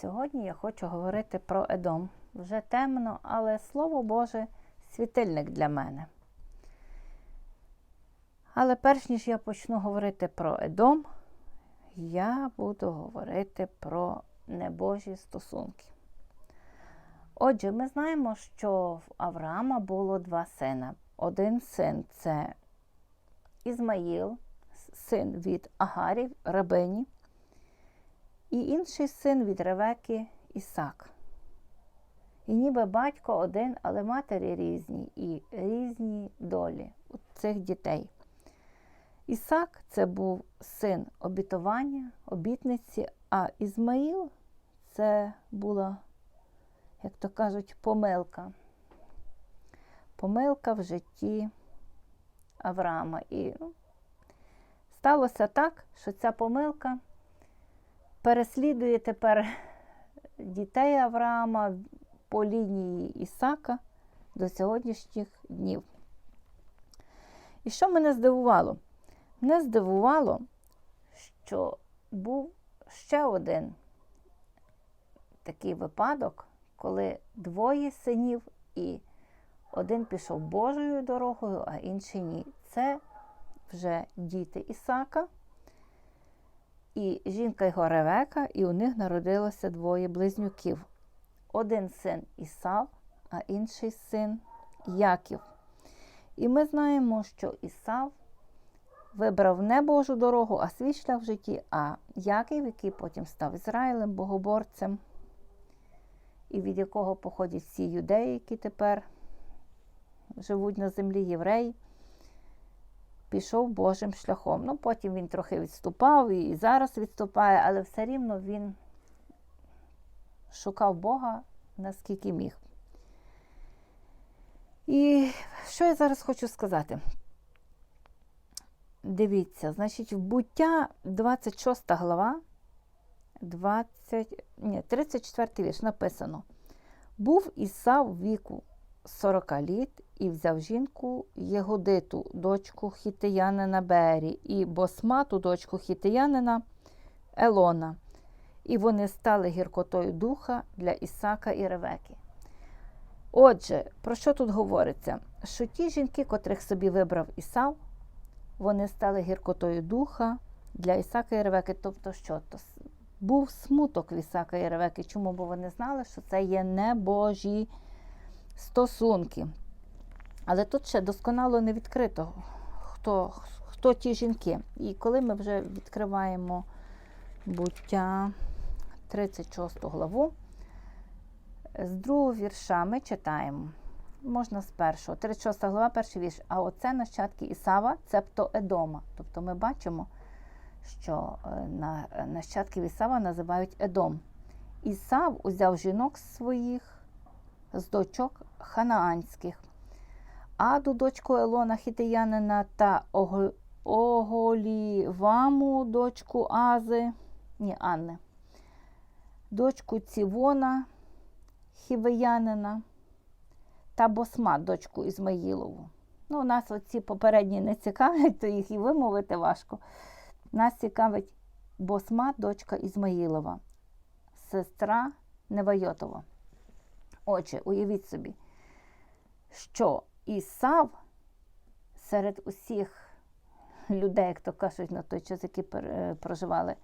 Сьогодні я хочу говорити про Едом. Вже темно, але Слово Боже світильник для мене. Але перш ніж я почну говорити про Едом, я буду говорити про небожі стосунки. Отже, ми знаємо, що в Авраама було два сина. Один син це Ізмаїл, син від Агарів, рабині, і інший син від Ревеки Ісак. І ніби батько один, але матері різні і різні долі у цих дітей. Ісак це був син обітування, обітниці, а Ізмаїл це була, як то кажуть, помилка. Помилка в житті Авраама. І ну, сталося так, що ця помилка переслідує тепер дітей Авраама по лінії Ісака до сьогоднішніх днів. І що мене здивувало? Мене здивувало, що був ще один такий випадок, коли двоє синів і один пішов Божою дорогою, а інший ні. Це вже діти Ісака і жінка його Ревека, і у них народилося двоє близнюків. Один син Ісав, а інший син Яків. І ми знаємо, що Ісав вибрав не Божу дорогу, а свій шлях в житті, а Яків, який потім став Ізраїлем, богоборцем, і від якого походять всі юдеї, які тепер живуть на землі євреї, пішов Божим шляхом. Ну, Потім він трохи відступав і зараз відступає, але все рівно він шукав Бога наскільки міг. І що я зараз хочу сказати? Дивіться, значить, в буття 26 глава, 20, ні, 34 вірш написано. Був Ісав віку 40 літ і взяв жінку Єгодиту, дочку хітиянина Бері, і Босмату, дочку хітиянина Елона. І вони стали гіркотою духа для Ісака і Ревеки. Отже, про що тут говориться? Що ті жінки, котрих собі вибрав Ісав, вони стали гіркотою духа для Ісака і Ревеки. Тобто, що то був смуток в Ісака і Ревеки. Чому? Бо вони знали, що це є небожі стосунки. Але тут ще досконало не відкрито, хто, хто ті жінки. І коли ми вже відкриваємо буття 36 главу, з другого вірша ми читаємо. Можна з першого. 36 глава, перший вірш. А оце нащадки Ісава, цебто Едома. Тобто ми бачимо, що на, нащадків Ісава називають Едом. Ісав узяв жінок своїх з дочок ханаанських, Аду, дочку Елона Хітиянина та Оголіваму, дочку Ази, ні, Анни, дочку Цівона Хівеянина та Босма, дочку Ізмаїлову. Ну, нас оці попередні не цікавлять, то їх і вимовити важко. Нас цікавить Босма, дочка Ізмаїлова, сестра Невайотова. Отже, уявіть собі, що Ісав серед усіх людей, як то кажуть, на той час, які проживали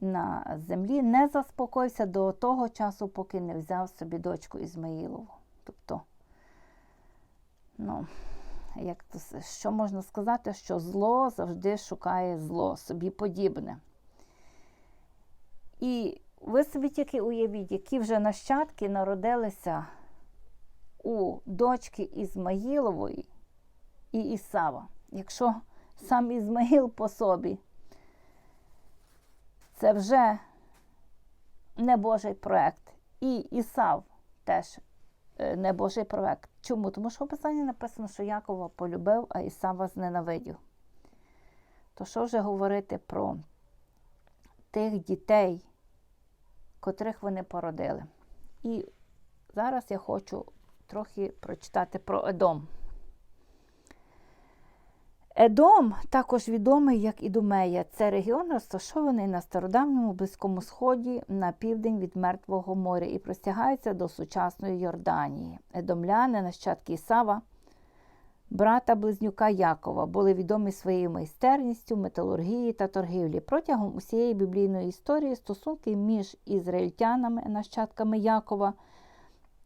на землі, не заспокоївся до того часу, поки не взяв собі дочку Ізмаїлову. Тобто, ну, як то, що можна сказати, що зло завжди шукає зло, собі подібне. І ви собі тільки уявіть, які вже нащадки народилися у дочки Ізмаїлової і Ісава. Якщо сам Ізмаїл по собі, це вже не Божий проект. І Ісав теж не Божий проект. Чому? Тому що в Писанні написано, що Якова полюбив, а Ісава зненавидів. То що вже говорити про тих дітей, котрих вони породили? І зараз я хочу трохи прочитати про Едом. Едом, також відомий як Ідумея, це регіон розташований на стародавньому Близькому Сході на південь від Мертвого моря і простягається до сучасної Йорданії. Едомляни, нащадки Ісава, брата близнюка Якова, були відомі своєю майстерністю, металургії та торгівлі. Протягом усієї біблійної історії стосунки між ізраїльтянами, нащадками Якова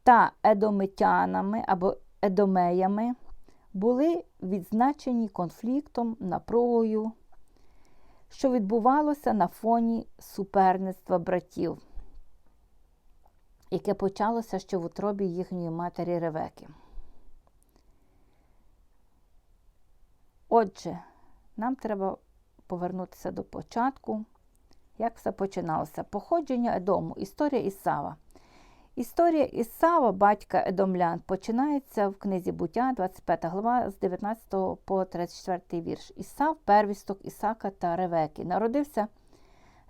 та едомитянами або едомеями були відзначені конфліктом, напругою, що відбувалося на фоні суперництва братів, яке почалося ще в утробі їхньої матері Ревеки. Отже, нам треба повернутися до початку, як все починалося. Походження Едому, історія Ісава. Історія Ісава, батька Едомлян, починається в книзі буття, 25 глава, з 19 по 34 вірш. Ісав, первісток Ісака та Ревеки, народився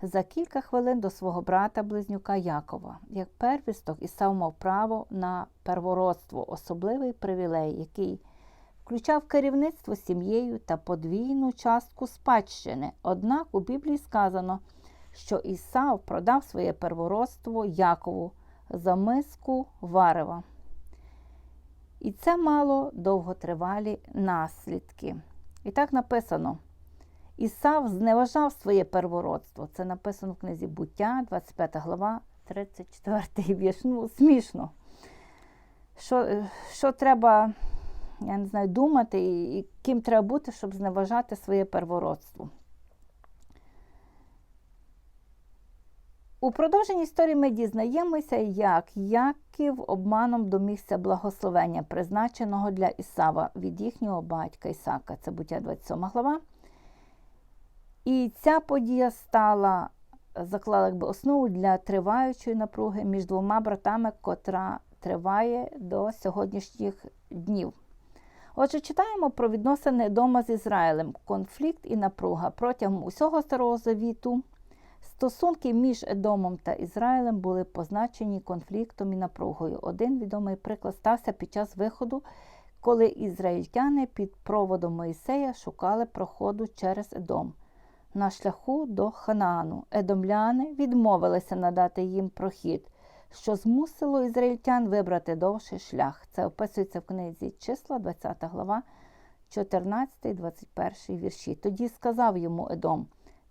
за кілька хвилин до свого брата близнюка Якова. Як первісток, Ісав мав право на первородство, особливий привілей, який включав керівництво сім'єю та подвійну частку спадщини. Однак у Біблії сказано, що Ісав продав своє первородство Якову за миску варева. І це мало довготривалі наслідки. І так написано: Ісав зневажав своє первородство. Це написано в книзі буття, 25 глава, 34 вірш. Ну, смішно. Що що треба, я не знаю, думати, і, ким треба бути, щоб зневажати своє первородство. У продовженні історії ми дізнаємося, як Яків обманом домігся благословення, призначеного для Ісава від їхнього батька Ісака. Це буття 27 глава. І ця подія стала, заклала якби, основу для триваючої напруги між двома братами, котра триває до сьогоднішніх днів. Отже, читаємо про відносини дома з Ізраїлем, конфлікт і напруга протягом усього Старого Завіту. Стосунки між Едомом та Ізраїлем були позначені конфліктом і напругою. Один відомий приклад стався під час виходу, коли ізраїльтяни під проводом Моїсея шукали проходу через Едом. На шляху до Ханаану Едомляни відмовилися надати їм прохід, що змусило ізраїльтян вибрати довший шлях. Це описується в книзі числа, 20 глава, 14-21 вірші. Тоді сказав йому Едом.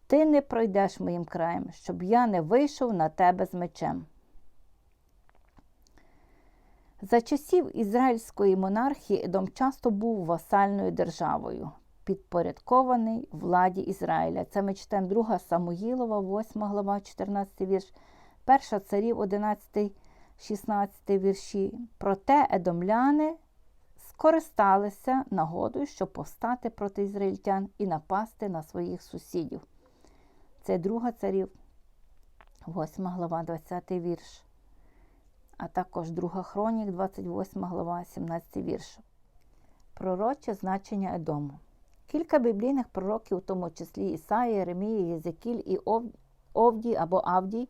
Ти не пройдеш моїм краєм, щоб я не вийшов на тебе з мечем. За часів ізраїльської монархії Едом часто був васальною державою, підпорядкований владі Ізраїля. Це ми читаємо 2 Самуїлова, 8 глава, 14 вірш, 1 царів 11, 16 вірші. Проте едомляни скористалися нагодою, щоб повстати проти ізраїльтян і напасти на своїх сусідів. Це друга царів, 8 глава, 20 вірш. А також друга хронік, 28 глава, 17 вірш. Пророче значення Едому. Кілька біблійних пророків, у тому числі Ісаї, Єремія, Єзекіль і Овдій або Авдій,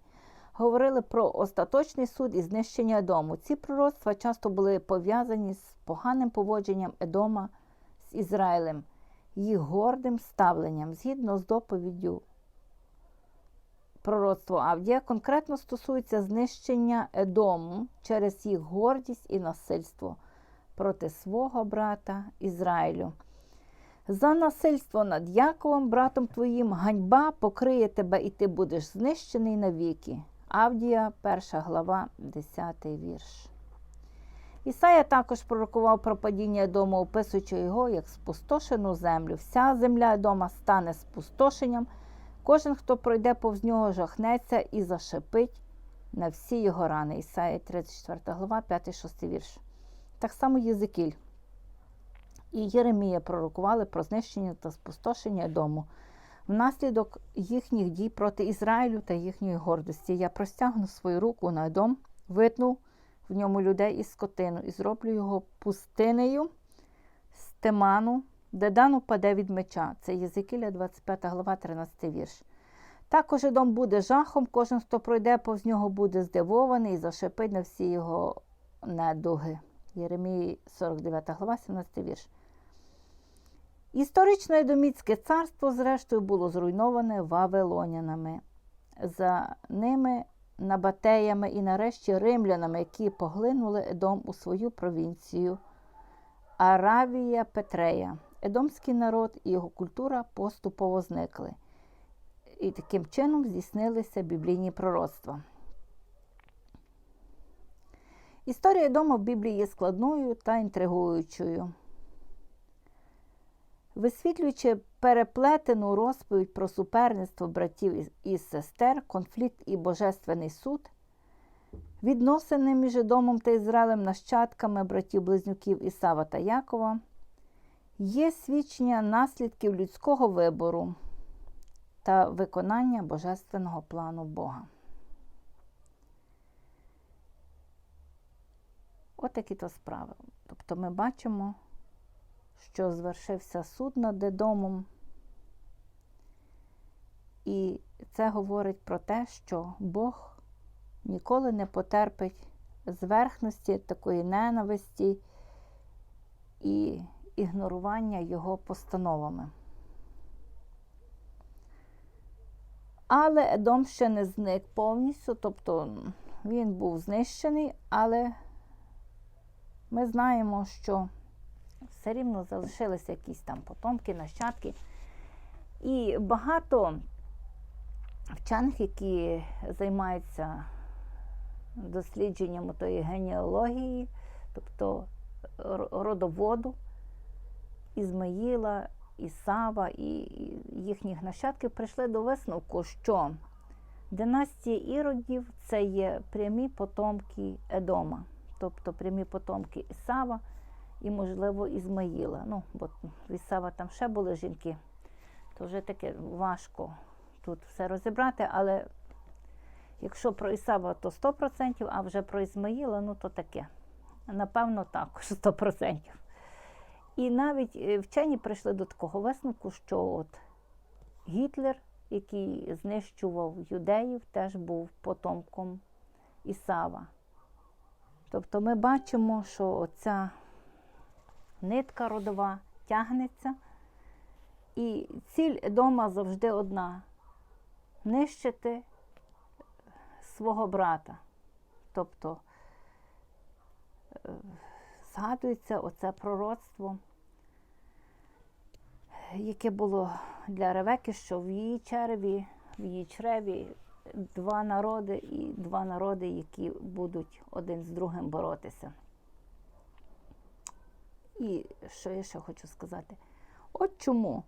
говорили про остаточний суд і знищення Едому. Ці пророцтва часто були пов'язані з поганим поводженням Едома з Ізраїлем, їх гордим ставленням згідно з доповіддю пророцтво Авдія конкретно стосується знищення Едому через їх гордість і насильство проти свого брата Ізраїлю. За насильство над Яковом, братом твоїм, ганьба покриє тебе, і ти будеш знищений навіки. Авдія, 1 глава, 10 вірш. Ісая також пророкував про падіння дому, описуючи його як спустошену землю. Вся земля дома стане спустошенням. Кожен, хто пройде повз нього, жахнеться і зашипить на всі його рани. Ісаї 34 глава, 5-6 вірш. Так само Єзикіль і Єремія пророкували про знищення та спустошення дому. Внаслідок їхніх дій проти Ізраїлю та їхньої гордості я простягну свою руку на дом, витну в ньому людей і скотину, і зроблю його пустинею, стеману, Дедан упаде від меча. Це Єзикіля, 25 глава, 13 вірш. Також дом буде жахом, кожен, хто пройде повз нього, буде здивований і зашипить на всі його недуги. Єремії 49 глава, 17 вірш. Історично Едомітське царство, зрештою, було зруйноване вавилонянами. За ними набатеями і нарешті римлянами, які поглинули Едом у свою провінцію. Аравія Петрея. Едомський народ і його культура поступово зникли. І таким чином здійснилися біблійні пророцтва. Історія Едома в Біблії є складною та інтригуючою. Висвітлюючи переплетену розповідь про суперництво братів і сестер, конфлікт і божественний суд, відносини між Едомом та Ізраїлем нащадками братів-близнюків Ісава та Якова, є свідчення наслідків людського вибору та виконання божественного плану Бога. Отакі то справи. Тобто ми бачимо, що звершився суд над Едомом, і це говорить про те, що Бог ніколи не потерпить зверхності такої ненависті і ігнорування його постановами. Але Едом ще не зник повністю, тобто він був знищений, але ми знаємо, що все рівно залишилися якісь там потомки, нащадки. І багато вчених, які займаються дослідженням тої генеалогії, тобто родоводу Ізмаїла, Ісава і їхніх нащадків, прийшли до висновку, що династія іродів це є прямі потомки Едома, тобто прямі потомки Ісава і, можливо, Ізмаїла. Ну, бо в Ісава там ще були жінки, то вже таке важко тут все розібрати, але якщо про Ісава, то 100%, а вже про Ізмаїла, ну то таке. Напевно, також 100%. І навіть вчені прийшли до такого висновку, що от Гітлер, який знищував юдеїв, теж був потомком Ісава. Тобто ми бачимо, що оця нитка родова тягнеться, і ціль дома завжди одна нищити свого брата. Тобто згадується оце пророцтво, яке було для Ревеки, що в її черві, в її чреві два народи і два народи, які будуть один з другим боротися. І що я ще хочу сказати? От чому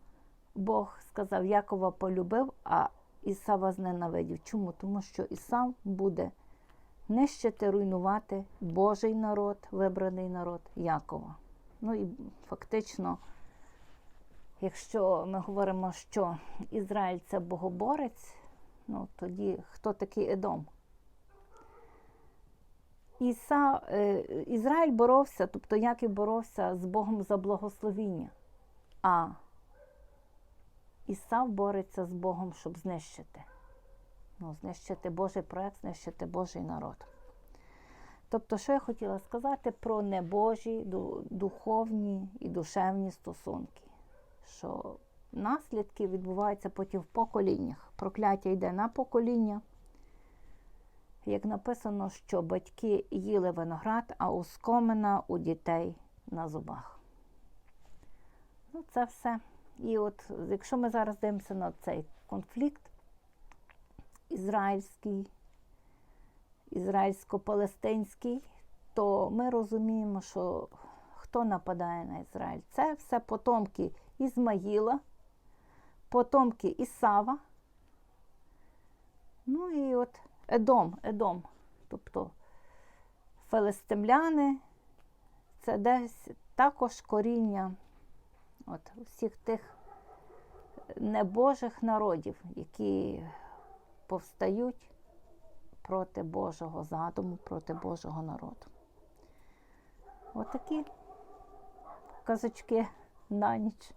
Бог сказав, Якова полюбив, а Ісава зненавидів. Чому? Тому що Ісав буде нищити, руйнувати Божий народ, вибраний народ Якова. Ну і фактично, якщо ми говоримо, що Ізраїль це богоборець, ну тоді хто такий Едом? Іса, е, Ізраїль боровся, тобто Яків боровся з Богом за благословіння. А Ісав бореться з Богом, щоб знищити. Ну, Знищити Божий проект, знищити Божий народ. Тобто, що я хотіла сказати про небожі, духовні і душевні стосунки, що наслідки відбуваються потім в поколіннях. Прокляття йде на покоління. Як написано, що батьки їли виноград, а ускомина у дітей на зубах. Ну, це все. І от якщо ми зараз дивимося на цей конфлікт ізраїльський, ізраїльсько-палестинський, то ми розуміємо, що хто нападає на Ізраїль? Це все потомки Ізмаїла, потомки Ісава. Ну і от Едом, Едом, тобто филистимляни, це десь також коріння от, всіх тих небожих народів, які повстають проти Божого задуму, проти Божого народу. Отакі казочки на ніч.